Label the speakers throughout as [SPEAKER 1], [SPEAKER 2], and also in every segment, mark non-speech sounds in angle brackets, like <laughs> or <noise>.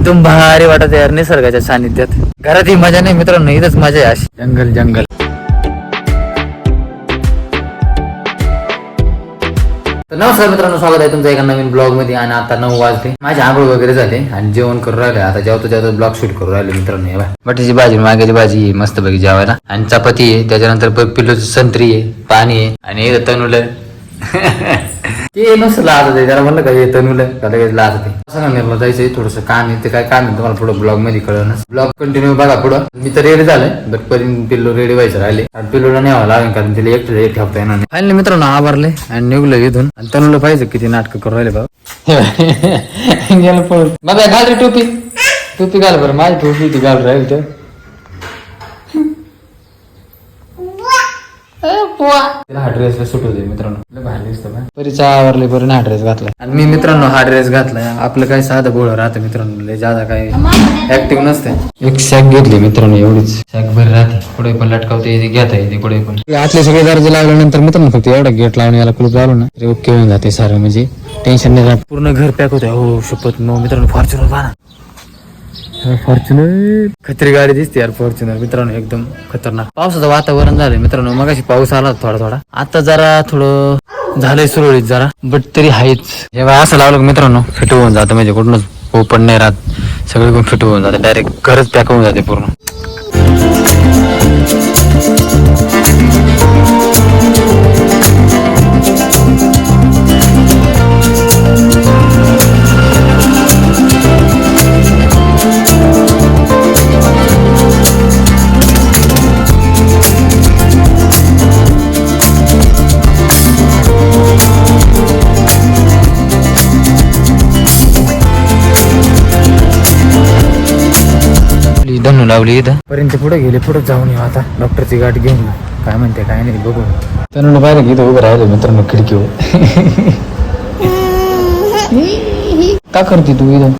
[SPEAKER 1] एकदम भारी वाटत यार निसर्गाच्या सानिध्यात. घरात ही मजा नाही मित्रांनो इथंच मजा आहे अशी. जंगल जंगल. तर नमस्कार मित्रांनो स्वागत आहे तुमचं एका नवीन ब्लॉगमध्ये आणि आता नऊ वाजले. माझे आंघोळ वगैरे झाले आणि जेवण करून राहिले. आता जेवतो जेवतो ब्लॉग शूट करून राहिले मित्रांनो. बघा. बटाची भाजी माग्याची भाजी मस्त पैकी जेवायला. आणि चपाती आहे त्याच्यानंतर प- पिल्लूची संत्री आहे पाणी आहे. आणि तनुल <laughs> ते नसतं लाजत आहे त्याला म्हणलं का हे तनुल का लगेच लाजत आहे असं निर्मला जायचंय थोडस काम आहे ते काय काम आहे तुम्हाला पुढे ब्लॉगमध्ये कळलं ब्लॉग कंटिन्यू बघा पुढं. मी तर रेडी झालंय बट पर्यंत पिल्लू रेडी व्हायचं राहिले. आणि पिल्लूला न्यावं लागेल कारण तिला एकटं ठेवता येणार नाही. फायनली मित्रांनो आवरले आणि निघलो इथून. आणि तनुला पाहिजे किती नाटक करू राहिले बाबा <laughs> गेलं पळून. बाबा घाल रे टोपी. टोपी घाल बरं माझी टोपी ती घाल राहील तर. तिला हा ड्रेस सुट होते मित्रांनो. भारी दिसतो का परीचा आवरले बरं हा ड्रेस घातलाय आणि मी मित्रांनो हा ड्रेस घातलाय. आपलं काय साधं गोळ राहतं मित्रांनो लय जादा काय ऍक्टिव्ह नसते एक सॅक घेतली मित्रांनो एवढीच. सॅक बरी राहते. पुढे पण लटकावते येते घेता येते पुढे पण. आतले सगळे दर्जे लागल्यानंतर मित्रांनो फक्त एवढा गेट लावून याला कुलूप लावलं ना तरी ओके होऊन जाते सारं म्हणजे टेन्शन नाही राहत. पूर्ण घर पॅक होते हो शपथ मग मित्रांनो फॉर्च्युनर पहा फॉर्च्युनर खत्री गाडी दिसते यार फॉर्च्युनर मित्रांनो एकदम खतरनाक. पावसाचं वातावरण झालंय मित्रांनो मग पाऊस आला थोडा थोडा. आता जरा थोडं झालंय सुरळीत जरा बट तरी आहेच जेव्हा असं लावलं मित्रांनो? फिट होऊन जातं म्हणजे कुठूनच ओपन नाही राहत. सगळीकडून फिट होऊन जाते. डायरेक्ट घरच पॅक होऊन जाते पूर्ण. लावली इथं. पर्यंत पुढे गेले पुढे जाऊन येऊ आता. डॉक्टरची गाठ घेऊन. काय म्हणते काय नाही बघू. पाहिलं की इथं उभं राहिलं मित्रांनो खिडकीवर. का करते तू इथं?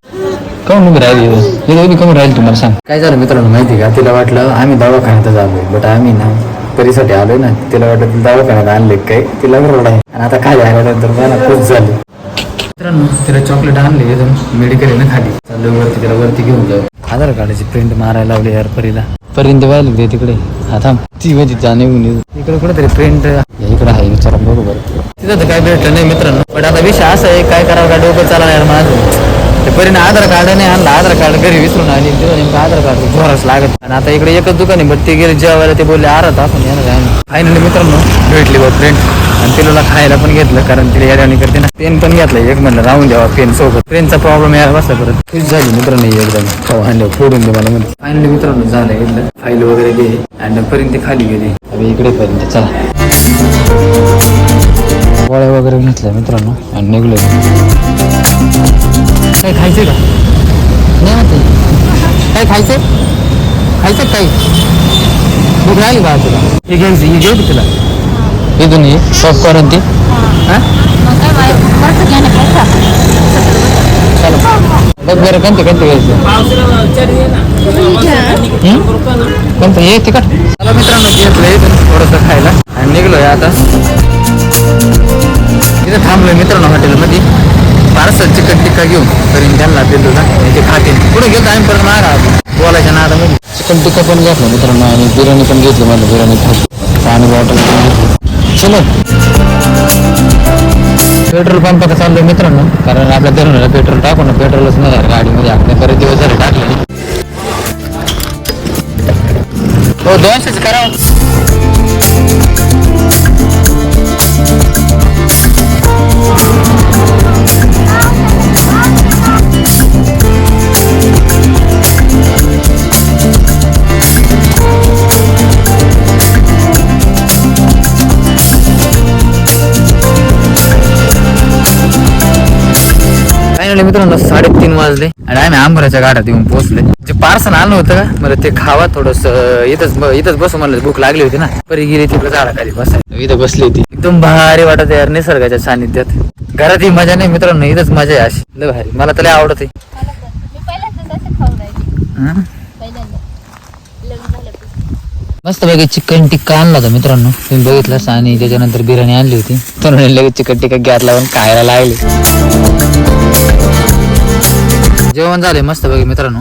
[SPEAKER 1] काऊन उभी राहिली इथं? काऊन राहील तुम्हाला सांग. काय झालं मित्रांनो माहिती का? तिला वाटलं आम्ही दवाखान्यातच आलोय बट आम्ही ना परीसाठी आलोय ना तिला वाटलं तिला दवाखान्यात आणले काय तिला रड आहे. आणि आता खाली आल्यानंतर मला खुश झाली. मित्रांनो तिला चॉकलेट आणले एकदम मेडिकल ना खाली. वरती तिला वरती घेऊन जाऊ. आधार कार्डाची प्रिंट मारायला लावली यार परीला. पर्यंत व्हायला ते तिकडे. आता ती म्हणजे जाणे इकडे कुठेतरी प्रिंट इकडे आहे विचारा बरोबर तिथं तर काय भेटलं नाही मित्रांनो. पण आता विषय असा आहे काय करावं का डोकं चालणार यार माझं. ते परीने आधार कार्ड नाही आणलं. आधार कार्ड घरी विसरून आली. तिथं नेमकं आधार कार्ड जोराच लागत. आणि आता इकडे एकच दुकान आहे बट ते गेले जेवायला ते बोलले आरात आपण येणार आहे. फायनली मित्रांनो भेटली बा प्रिंट आणि तिला खायला पण घेतलं कारण तिला याड्याने करते ना. पेन पण घेतलं एक म्हणलं राहून द्यावा पेन सोबत. पेनचा प्रॉब्लेम यायला बसला परत. खुश झाली मित्रांनो एकदम आणलं फोडून दे मला म्हणते. फायनली मित्रांनो झालं एकदम फाईल वगैरे दे. आणि पर्यंत खाली गेली. इकडे पर्यंत चला. गोळ्या वगैरे घेतल्या मित्रांनो आणि निघलो. काय खायचंय का? नाही काय खायचंय? खायचं काय भूक राहिली बा तुला? हे घ्यायचं हे घेऊ तुला? इथून ये पॉपकॉर्न ती हा? चला बघ बरं कोणते कोणते घ्यायचं? हं? कोणतं? हे तिकट. चला मित्रांनो घेतलं इथून थोडंसं खायला. आणि निघलोय आता. इथं थांबलोय मित्रांनो हॉटेलमध्ये. पार्सल चिकन टिक्का घेऊन त्यांना ते खाते. पुढे घेतो आम्ही? परत मागा बोलायच्या नादामध्ये. चिकन टिक्का पण घेतलं मित्रांनो आणि बिर्याणी पण घेतली मला बिर्याणी खात पाणी बॉटल पण घेतली. चलो. पेट्रोल पंपात चाललोय मित्रांनो कारण आपल्या तरुणाला पेट्रोल टाकू ना पेट्रोलच नाही झालं गाडीमध्ये. आपल्या बरेच दिवस झाले टाकले. हो दोनशेच करा. फायनली मित्रांनो साडेतीन वाजले. आणि आम्ही आंबराच्या गाड्यात येऊन पोहोचले जे पार्सल आणलं होतं का? मला ते खावा थोडस इथंच इथंच बसू मला भूक लागली होती ना. परी गेली तिकडे झाडाखाली बसायला. इथं बसली होती. एकदम भारी वाटत यार निसर्गाच्या सानिध्यात. घरात ही मजा नाही मित्रांनो इथंच मजा आहे अशी. लय भारी. मला तर आवडत मस्त पैकी चिकन टिक्का आणला होता मित्रांनो. तुम्ही बघितलंस आणि त्याच्यानंतर बिर्याणी आणली होती. तर लगेच चिकन टिक्का गॅस लावून खायला लागले. जेवण झाले मस्त बघा मित्रांनो.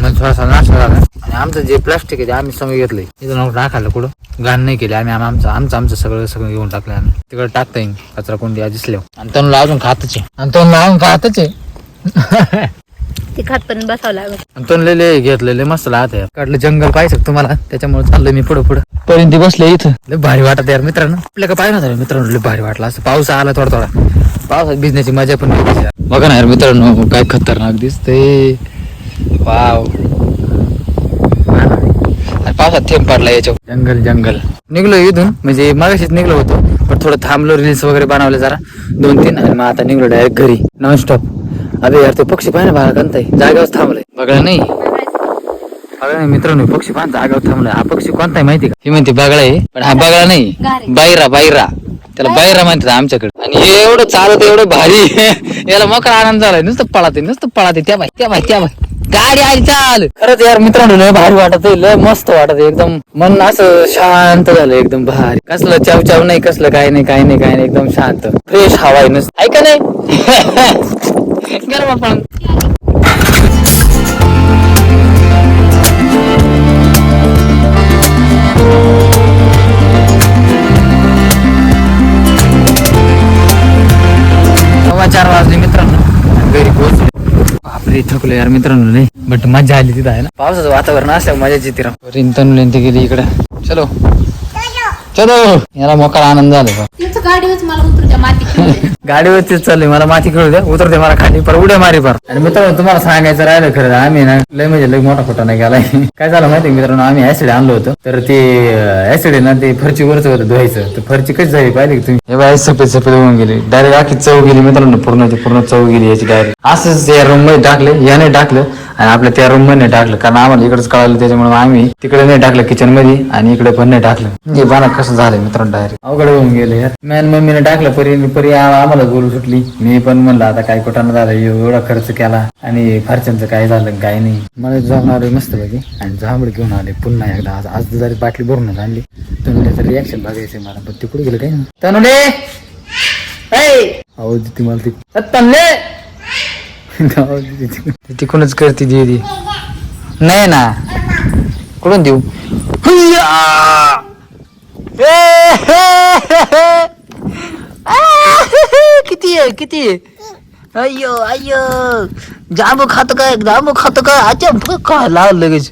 [SPEAKER 1] म्हणजे थोडासा नाश्ता झाला. आणि आमचं जे प्लास्टिक आहे ते आम्ही समोर घेतलंय. इथं टाकायला कुठं? घाण नाही केली. आम्ही आम- आमचं आमचं आमचं सगळं सगळं घेऊन टाकलं आम्ही. तिकडे टाकता येईल कचरा कोणती दिसल्या. आणि तनुला अजून खातच आहे. आणि तनुला अजून खातच आहे.
[SPEAKER 2] ते खात पण बसावं लागत
[SPEAKER 1] आणि तनुले घेतलेले मस्त लागत आहे काढलं जंगल पाहिजे तुम्हाला? त्याच्यामुळे चाललंय मी पुढं पुढं. पर्यंत बसले इथं. लय भारी वाटत यार मित्रांनो. आपल्या का पाहिजे ना मित्रांनो लय भारी वाटलं. असं पाऊस आला थोडा थोडा. पावसात भिजण्याची मजा पण. बघा ना यार मित्रांनो काय खतरनाक दिसतंय. वाव. पावसात थेंब पडला याच्यावर. जंगल जंगल. निघलो इथून म्हणजे मागाशीच निघलो होतो पण थोडं थांबलो रील्स वगैरे बनवले जरा. दोन तीन आणि मग आता निघलो डायरेक्ट घरी नॉन स्टॉप अरे यार तो पक्षी पाहिजे बाहेर कंताय जागेवर थांबलाय. बघा नाही? बघा नाही मित्रांनो पक्षी पाहा जागेवर थांबलाय. हा पक्षी कोणता आहे माहिती का? ही म्हणते बगळा आहे पण हा बगळा नाही. बायरा बायरा. त्याला बायरा म्हणतात आमच्याकडे. आणि हे एवढं चालत एवढं भारी. <laughs> याला मोकळा आनंद झालाय. नुसतं पळाते नुसतं पळाते. त्या भाई त्या भाई त्या भाई गाडी आली चाल. खरंच यार मित्रांनो लय भारी वाटत लय मस्त वाटत एकदम मन असं शांत झालं एकदम भारी. कसलं चाव चाव नाही कसलं काय नाही काय नाही काय नाही. एकदम शांत. फ्रेश हवा आहे नुसतं. ऐका नाही. <laughs> गरम आपण. बापरे थकलो यार मित्रांनो नाही बट मजा आली तिथं आहे ना. पावसाचं वातावरण असलं मजा येते राव. रिंतन ते गेली इकडं. चलो. चलो. याला मोकळा आनंद झाला बा.
[SPEAKER 2] तुमचं गाडीवरच मला उतरू माती <laughs>
[SPEAKER 1] चाललोय मला माती खेळू द्या. उतरते मला खाली पर उड्या मारी पर. आणि मित्रांनो तुम्हाला सांगायचं राहिलं खरं आम्ही ना लय म्हणजे लय मोठा खोटा नाही गेलाय <laughs> काय झालं माहिती मित्रांनो आम्ही ऍसिड आणलं होतं. तर ते ऍसिड आहे ना ते फरची वरच होतं धुवायचं. तर फरची कशी झाली पाहिजे का तुम्ही? हे बाय सफेद सफेद होऊन गेली. डायरेक्ट आखी चव गेली मित्रांनो पूर्ण पूर्ण चव गेली याची डायरेक्ट असंच या रूममध्ये टाकले याने टाकलं आणि आपल्या त्या रूममध्ये नाही टाकलं. कारण आम्हाला इकडेच कळालं त्याच्यामुळे आम्ही तिकडे नाही टाकलं किचनमध्ये आणि इकडे पण नाही टाकलं. हे बाना कसं झालंय मित्रांनो डायरेक्ट अवघड होऊन गेले यार. मॅन मम्मीने टाकलं परी परी आम्हाला बोलू सुटली. मी पण म्हणलं आता काय कुठानं झालं? एवढा खर्च केला आणि फारच्यांचं काय झालं काय नाही. मला जाऊन आलोय मस्त पैकी आणि जांभळ घेऊन आले पुन्हा एकदा. आज आज जरी बाटली भरूनच आणली तनुल्याचं रिॲक्शन बघायचंय मला. पण ते कुठे गेलं काय तनुले! आवाज देते मला <laughs> ती तनुले! ती. ती तिकडूनच करते दीदी नाही ना. कुठून देऊ हुय्या! ए, हे, हे, हे. आ, किती आहे किती? अय्यो अय्यो. जांबू खातो काय? जांबू खातो काय? अच्छा काय लाव लगेच?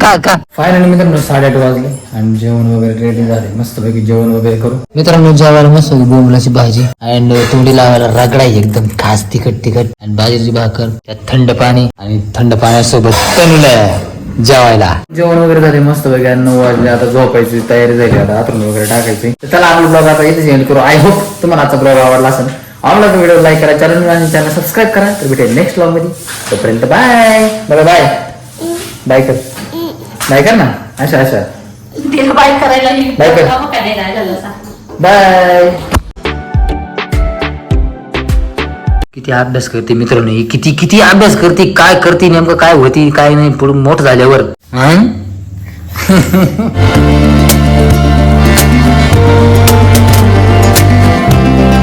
[SPEAKER 1] का का फायनली मित्रांनो साडेआठ वाजले आणि जेवण वगैरे रेडी झाले. मस्त पैकी जेवण वगैरे करू. मित्रांनो जेवायला मस्त बोंबलाची भाजी. अँड तोंडी लावायला रगडायची एकदम. खास तिखट तिखट. आणि बाजरीची भाकर त्यात थंड पाणी आणि थंड पाण्यासोबत तनुल्या जेवायला. जेवण वगैरे झाले मस्त वगैरे नऊ वाजले आता झोपायची तयारी झाली आता आतून वगैरे टाकायची. तर चला आपला ब्लॉग आता इथेच एंड करू. आय होप तुम्हाला आजचा ब्लॉग आवडला असेल. आवडला तर व्हिडिओ लाईक करा चॅनल आणि चॅनल सबस्क्राईब करा. तर भेटेल नेक्स्ट ब्लॉगमध्ये. तोपर्यंत बाय बघा बाय बाय कर. बाय कर ना. अशा अशा. <laughs>
[SPEAKER 2] तिला बाय करायला
[SPEAKER 1] बाय कर. बाय किती अभ्यास करते मित्रांनो? ही किती किती अभ्यास करते? काय करते? नेमकं काय होती? काय नाही? पुढे मोठ झाल्यावर. हं? <laughs>